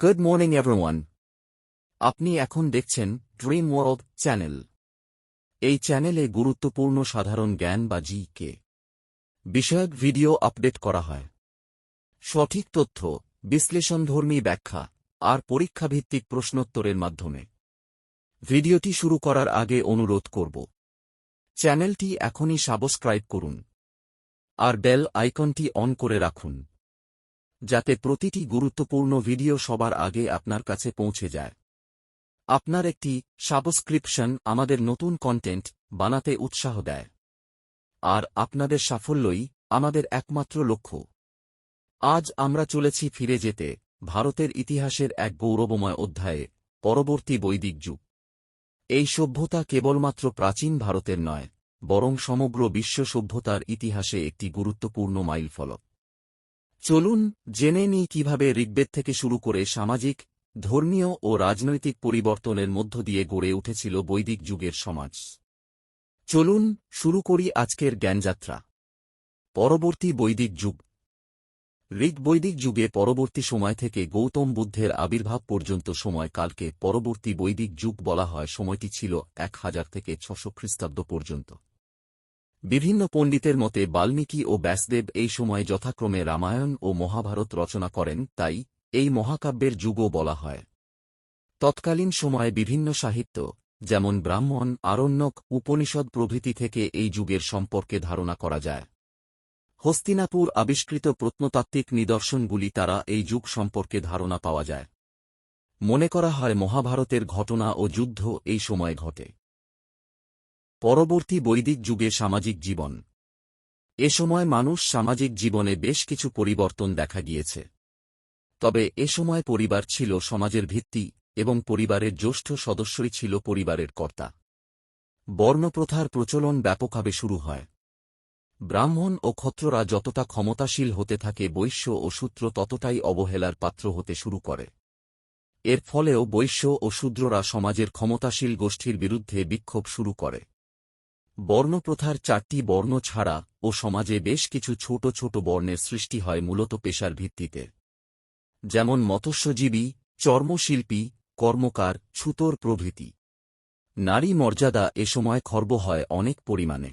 Good morning everyone আপনি এখন দেখছেন ড্রিম ওয়ার্ল্ড চ্যানেল এই চ্যানেলে গুরুত্বপূর্ণ সাধারণ জ্ঞান বা জি কে বিষয়ক ভিডিও আপডেট করা হয়। সঠিক তথ্য, বিশ্লেষণধর্মী ব্যাখ্যা আর পরীক্ষাভিত্তিক প্রশ্নোত্তরের মাধ্যমে। ভিডিওটি শুরু করার আগে অনুরোধ করব। চ্যানেলটি এখনই সাবস্ক্রাইব করুন। আর বেল আইকনটি অন করে রাখুন। যাতে প্রতিটি গুরুত্বপূর্ণ ভিডিও সবার আগে আপনার কাছে পৌঁছে যায়। আপনার একটি সাবস্ক্রিপশন আমাদের নতুন কন্টেন্ট বানাতে উৎসাহ দেয়। আর আপনাদের সাফল্যই আমাদের একমাত্র লক্ষ্য। আজ আমরা চলেছি ফিরে যেতে, ভারতের ইতিহাসের এক গৌরবময় অধ্যায়ে, পরবর্তী বৈদিক যুগ। এই সভ্যতা কেবলমাত্র প্রাচীন ভারতের নয়, বরং সমগ্র বিশ্ব সভ্যতার ইতিহাসে একটি গুরুত্বপূর্ণ মাইলফলক। চলুন জেনে নিই কীভাবে ঋগ্বেদ থেকে শুরু করে সামাজিক, ধর্মীয় ও রাজনৈতিক পরিবর্তনের মধ্য দিয়ে গড়ে উঠেছিল বৈদিক যুগের সমাজ। চলুন শুরু করি আজকের জ্ঞানযাত্রা। পরবর্তী বৈদিক যুগ। ঋগ বৈদিক যুগে পরবর্তী সময় থেকে গৌতম বুদ্ধের আবির্ভাব পর্যন্ত সময়কালকে পরবর্তী বৈদিক যুগ বলা হয় সময়টি ছিল এক হাজার থেকে ছশো খ্রিস্টাব্দ পর্যন্ত। বিভিন্ন পণ্ডিতের মতে, বাল্মীকি ও ব্যাসদেব এই সময় যথাক্রমে রামায়ণ ও মহাভারত রচনা করেন, তাই এই মহাকাব্যের যুগও বলা হয়। তৎকালীন সময়ে বিভিন্ন সাহিত্য, যেমন ব্রাহ্মণ, আরণ্যক, উপনিষদ প্রভৃতি থেকে এই যুগের সম্পর্কে ধারণা করা যায়। হস্তিনাপুর আবিষ্কৃত প্রত্নতাত্ত্বিক নিদর্শনগুলি তারা এই যুগ সম্পর্কে ধারণা পাওয়া যায়। মনে করা হয়, মহাভারতের ঘটনা ও যুদ্ধ এই সময় ঘটে। পরবর্তী বৈদিক যুগে সামাজিক জীবন। এ সময় মানুষ সামাজিক জীবনে বেশ কিছু পরিবর্তন দেখা গিয়েছে। তবে এ সময় পরিবার ছিল সমাজের ভিত্তি এবং পরিবারের জ্যেষ্ঠ সদস্যই ছিল পরিবারের কর্তা। বর্ণপ্রথার প্রচলন ব্যাপকভাবে শুরু হয়। ব্রাহ্মণ ও ক্ষত্ররা যতটা ক্ষমতাশীল হতে থাকে বৈশ্য ও সূত্র ততটাই অবহেলার পাত্র হতে শুরু করে। এর ফলেও বৈশ্য ও শূদ্ররা সমাজের ক্ষমতাশীল গোষ্ঠীর বিরুদ্ধে বিক্ষোভ শুরু করে। বর্ণপ্রথার চারটি বর্ণ ছাড়া ও সমাজে বেশ কিছু ছোট ছোট বর্ণের সৃষ্টি হয় মূলত পেশার ভিত্তিতে। যেমন মৎস্যজীবী, চর্মশিল্পী, কর্মকার, ছুতোর প্রভৃতি। নারী মর্যাদা এ সময় খর্ব হয় অনেক পরিমাণে।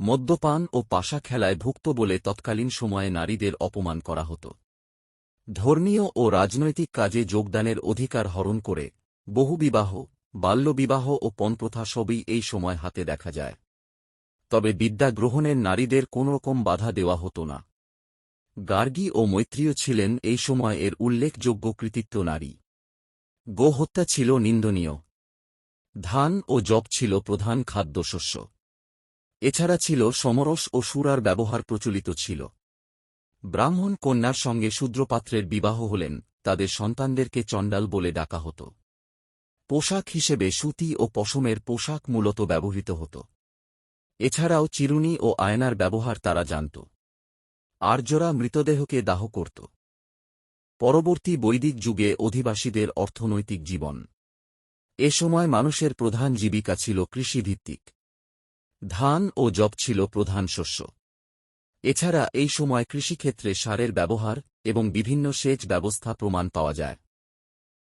মদ্যপান ও পাশা খেলায় ভুক্ত বলে তৎকালীন সময়ে নারীদের অপমান করা হতো। ধর্মীয় ও রাজনৈতিক কাজে যোগদানের অধিকার হরণ করে বহুবিবাহ বাল্যবিবাহ ও পণপ্রথা সবই এই সময় হাতে দেখা যায়। তবে বিদ্যা গ্রহণের নারীদের কোনোরকম বাধা দেওয়া হতো না। গার্গী ও মৈত্রীয় ছিলেন এই সময় এর উল্লেখযোগ্য কৃতিত্ব নারী। গোহত্যা ছিল নিন্দনীয়। ধান ও জব ছিল প্রধান খাদ্যশস্য। এছাড়া ছিল সমরস ও সুরার ব্যবহার প্রচলিত ছিল। ব্রাহ্মণ কন্যার সঙ্গে শূদ্রপাত্রের বিবাহ হলেন তাদের সন্তানদেরকে চণ্ডাল বলে ডাকা হতো। পোশাক হিসেবে সুতি ও পশমের পোশাক মূলত ব্যবহৃত হতো। এছাড়াও চিরুনি ও আয়নার ব্যবহার তারা জানত। আর্যরা মৃতদেহকে দাহ করত। পরবর্তী বৈদিক যুগে অধিবাসীদের অর্থনৈতিক জীবন। এ সময় মানুষের প্রধান জীবিকা ছিল কৃষিভিত্তিক। ধান ও জব ছিল প্রধান শস্য। এছাড়া এই সময় কৃষিক্ষেত্রে সারের ব্যবহার এবং বিভিন্ন সেচ ব্যবস্থা প্রমাণ পাওয়া যায়।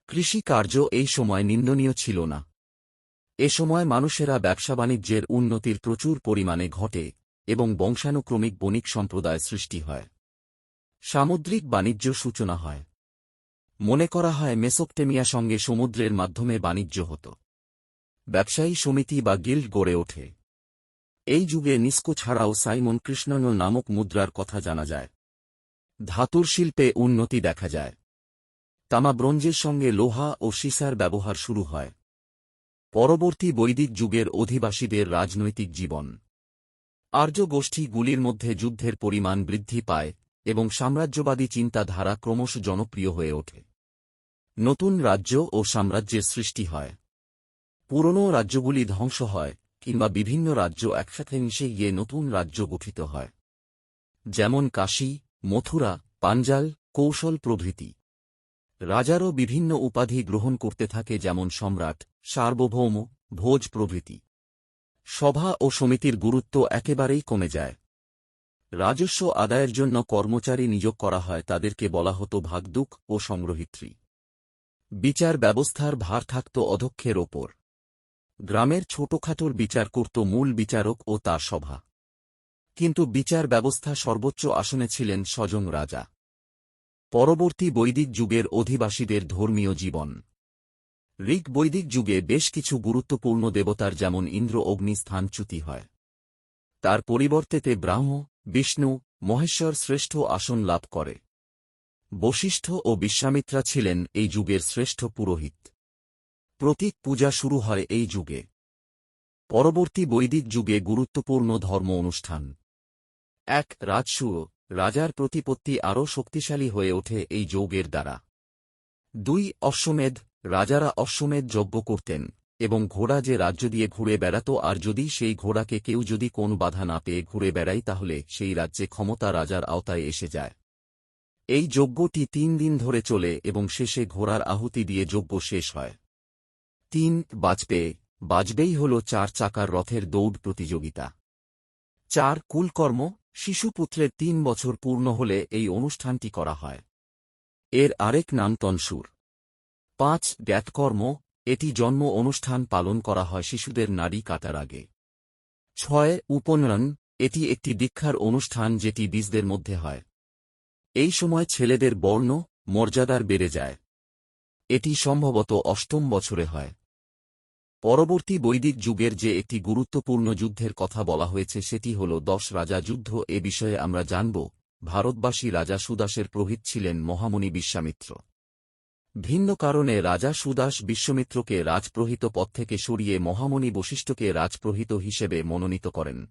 কৃষি কার্য এই সময় নিন্দনীয় ছিল না। এ সময় মানুষেরা ব্যবসা বাণিজ্যের উন্নতির প্রচুর পরিমাণে ঘটে এবং বংশানুক্রমিক বণিক সম্প্রদায় সৃষ্টি হয়। সামুদ্রিক বাণিজ্য সূচনা হয়। মনে করা হয় মেসোপটেমিয়া সঙ্গে সমুদ্রের মাধ্যমে বাণিজ্য হতো। ব্যবসায়ী সমিতি বা গিল্ড গড়ে ওঠে। এই যুগে নিস্কো ছাড়াও সাইমন কৃষ্ণন নামক মুদ্রার কথা জানা যায়। ধাতুর শিল্পে উন্নতি দেখা যায়। তামা ব্রোঞ্জের সঙ্গে লোহা ও সিসার ব্যবহার শুরু হয়। পরবর্তী বৈদিক যুগের অধিবাসীদের রাজনৈতিক জীবন। আর্য গোষ্ঠীগুলির মধ্যে যুদ্ধের পরিমাণ বৃদ্ধি পায় এবং সাম্রাজ্যবাদী চিন্তাধারা ক্রমশ জনপ্রিয় হয়ে ওঠে। নতুন রাজ্য ও সাম্রাজ্যের সৃষ্টি হয়। পুরনো রাজ্যগুলি ধ্বংস হয় কিংবা বিভিন্ন রাজ্য একসাথে মিশে গিয়ে নতুন রাজ্য গঠিত হয়। যেমন কাশী, মথুরা, পাঞ্জাল, কৌশল প্রভৃতি। রাজারও বিভিন্ন উপাধি গ্রহণ করতে থাকে যেমন সম্রাট, সার্বভৌম, ভোজ প্রভৃতি। সভা ও সমিতির গুরুত্ব একেবারেই কমে যায়। রাজস্ব আদায়ের জন্য কর্মচারী নিয়োগ করা হয়, তাদেরকে বলা হতো ভাগদুক ও সংগ্রহিত্রী। বিচার ব্যবস্থার ভার থাকত অধ্যক্ষের ওপর। গ্রামের ছোটখাটোর বিচার করত মূল বিচারক ও তার সভা। কিন্তু বিচার ব্যবস্থা সর্বোচ্চ আসনে ছিলেন স্বজং রাজা। পরবর্তী বৈদিক যুগের অধিবাসীদের ধর্মীয় জীবন। ঋক বৈদিক যুগে বেশ কিছু গুরুত্বপূর্ণ দেবতার যেমন ইন্দ্র অগ্নি স্থানচ্যুতি হয়। তার পরিবর্তেতে ব্রাহ্ম, বিষ্ণু, মহেশ্বর শ্রেষ্ঠ আসন লাভ করে। বশিষ্ঠ ও বিশ্বামিত্রা ছিলেন এই যুগের শ্রেষ্ঠ পুরোহিত। প্রতীক পূজা শুরু হয় এই যুগে। পরবর্তী বৈদিক যুগে গুরুত্বপূর্ণ ধর্ম অনুষ্ঠান। এক রাজসূয় রাজার প্রতিপত্তি আরও শক্তিশালী হয়ে ওঠে এই যৌগের দ্বারা। দুই অশ্বমেধ, রাজারা অশ্বমেধ যজ্ঞ করতেন, এবং ঘোড়া যে রাজ্য দিয়ে ঘুরে বেড়াত আর যদি সেই ঘোড়াকে কেউ যদি কোন বাধা না পেয়ে ঘুরে বেড়াই তাহলে সেই রাজ্যে ক্ষমতা রাজার আওতায় এসে যায়। এই যজ্ঞটি তিন দিন ধরে চলে এবং শেষে ঘোড়ার আহুতি দিয়ে যজ্ঞ শেষ হয়। তিন বাজপে বাজবেই হল চার চাকার রথের দৌড় প্রতিযোগিতা। চার কুলকর্ম শিশুপুত্রের তিন বছর পূর্ণ হলে এই অনুষ্ঠানটি করা হয়। এর আরেক নাম তনসুর। পাঁচ, জ্ঞাতকর্ম। এটি জন্ম অনুষ্ঠান পালন করা হয় শিশুদের নারী কাটার আগে। ছয়, উপনয়ন। এটি একটি দীক্ষার অনুষ্ঠান যেটি বীজদের মধ্যে হয়। এই সময় ছেলেদের বর্ণ মর্যাদার বেড়ে যায়। এটি সম্ভবত অষ্টম বছরে হয়। পরবর্তী বৈদিক যুগের যে একটি গুরুত্বপূর্ণ যুদ্ধের কথা বলা হয়েছে সেটি হল দশ রাজা যুদ্ধ। এ বিষয়ে আমরা জানব, ভারতবাসী রাজা সুদাসের প্রহিত ছিলেন মহামণি বিশ্বামিত্র। ভিন্ন কারণে রাজা সুদাস বিশ্বমিত্রকে রাজপ্রহিত পদ থেকে সরিয়ে মহামণি বশিষ্ঠকে রাজপ্রহিত হিসেবে মনোনীত করেন।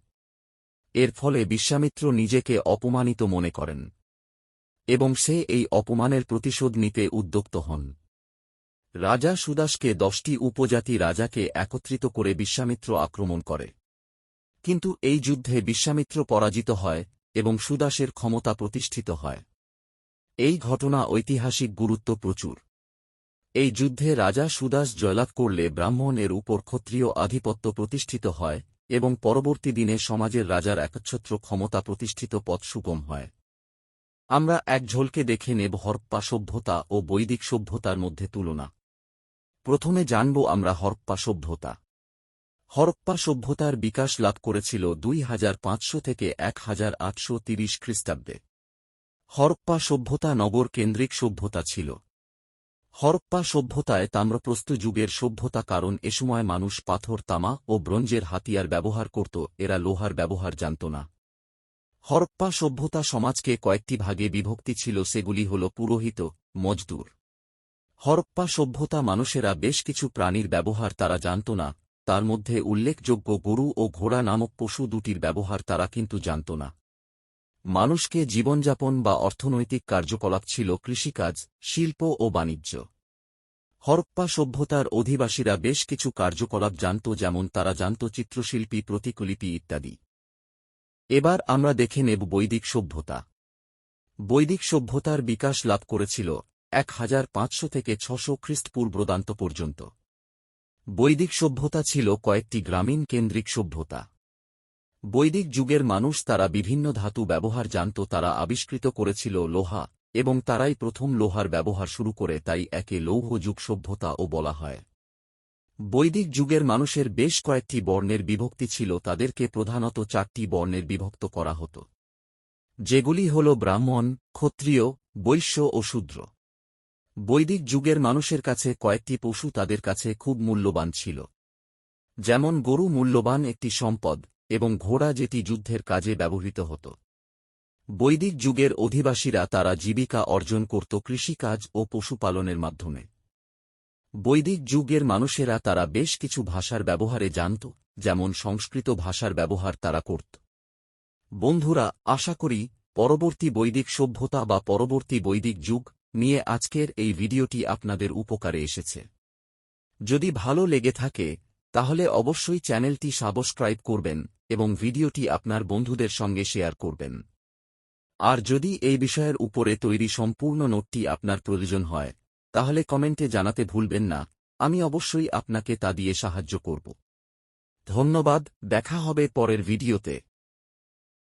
এর ফলে বিশ্বামিত্র নিজেকে অপমানিত মনে করেন এবং সে এই অপমানের প্রতিশোধ নিতে উদ্যোক্ত হন। রাজা সুদাসকে দশটি উপজাতি রাজাকে একত্রিত করে বিশ্বামিত্র আক্রমণ করে। কিন্তু এই যুদ্ধে বিশ্বামিত্র পরাজিত হয় এবং সুদাসের ক্ষমতা প্রতিষ্ঠিত হয়। এই ঘটনা ঐতিহাসিক গুরুত্ব প্রচুর। এই যুদ্ধে রাজা সুদাস জয়লাভ করলে ব্রাহ্মণের উপর ক্ষত্রিয় আধিপত্য প্রতিষ্ঠিত হয় এবং পরবর্তী দিনে সমাজের রাজার একচ্ছত্র ক্ষমতা প্রতিষ্ঠিত পথ সুগম হয়। আমরা এক ঝোলকে দেখে নেব হরপ্পা সভ্যতা ও বৈদিক সভ্যতার মধ্যে তুলনা। প্রথমে জানব আমরা হরপ্পা সভ্যতা হরপ্পা সভ্যতার বিকাশ লাভ করেছিল দুই হাজার পাঁচশো থেকে এক হাজার আটশো তিরিশ খ্রিস্টাব্দে। হরপ্পা সভ্যতা নগর কেন্দ্রিক সভ্যতা ছিল। হরপ্পা সভ্যতায় তাম্রপ্রস্ত যুগের সভ্যতা কারণ এ সময় মানুষ পাথর, তামা ও ব্রোঞ্জের হাতিয়ার ব্যবহার করত, এরা লোহার ব্যবহার জানত না। হরপ্পা সভ্যতা সমাজকে কয়েকটি ভাগে বিভক্তি ছিল, সেগুলি হল পুরোহিত, মজদুর। হরপ্পা সভ্যতা মানুষেরা বেশ কিছু প্রাণীর ব্যবহার তারা জানত না, তার মধ্যে উল্লেখযোগ্য গরু ও ঘোড়া নামক পশু দুটির ব্যবহার তারা কিন্তু জানত না। মানুষকে জীবনযাপন বা অর্থনৈতিক কার্যকলাপ ছিল কৃষিকাজ, শিল্প ও বাণিজ্য। হরপ্পা সভ্যতার অধিবাসীরা বেশ কিছু কার্যকলাপ জানত যেমন তারা জানত চিত্রশিল্পী, প্রতিকলিপি ইত্যাদি। এবার আমরা দেখে নেব বৈদিক সভ্যতা। বৈদিক সভ্যতার বিকাশ লাভ করেছিল এক হাজার পাঁচশো থেকে ছশো খ্রিস্টপূর্বদান্ত পর্যন্ত। বৈদিক সভ্যতা ছিল কয়েকটি গ্রামীণ কেন্দ্রিক সভ্যতা। বৈদিক যুগের মানুষ তারা বিভিন্ন ধাতু ব্যবহার জানত, তারা আবিষ্কৃত করেছিল লোহা, এবং তারাই প্রথম লোহার ব্যবহার শুরু করে, তাই একে লৌহ যুগ সভ্যতা ও বলা হয়। বৈদিক যুগের মানুষের বেশ কয়েকটি বর্ণের বিভক্তি ছিল, তাদেরকে প্রধানত চারটি বর্ণের বিভক্ত করা হতো। যেগুলি হল ব্রাহ্মণ, ক্ষত্রিয়, বৈশ্য ও শূদ্র। বৈদিক যুগের মানুষের কাছে কয়েকটি পশু তাদের কাছে খুব মূল্যবান ছিল। যেমন গরু মূল্যবান একটি সম্পদ এবং ঘোড়া যেটি যুদ্ধের কাজে ব্যবহৃত হতো। বৈদিক যুগের অধিবাসীরা তারা জীবিকা অর্জন করত কৃষিকাজ ও পশুপালনের মাধ্যমে। বৈদিক যুগের মানুষেরা তারা বেশ কিছু ভাষার ব্যবহারে জানত, যেমন সংস্কৃত ভাষার ব্যবহার তারা করত। বন্ধুরা, আশা করি পরবর্তী বৈদিক সভ্যতা বা পরবর্তী বৈদিক যুগ নিয়ে আজকের এই ভিডিওটি আপনাদের উপকারে এসেছে। যদি ভালো লেগে থাকে, তাহলে অবশ্যই চ্যানেলটি সাবস্ক্রাইব করবেন এবং ভিডিওটি আপনার বন্ধুদের সঙ্গে শেয়ার করবেন। আর যদি এই বিষয়ের উপরে তৈরি সম্পূর্ণ নোটটি আপনার প্রয়োজন হয়, তাহলে কমেন্টে জানাতে ভুলবেন না, আমি অবশ্যই আপনাকে তা দিয়ে সাহায্য করব। ধন্যবাদ, দেখা হবে পরের ভিডিওতে।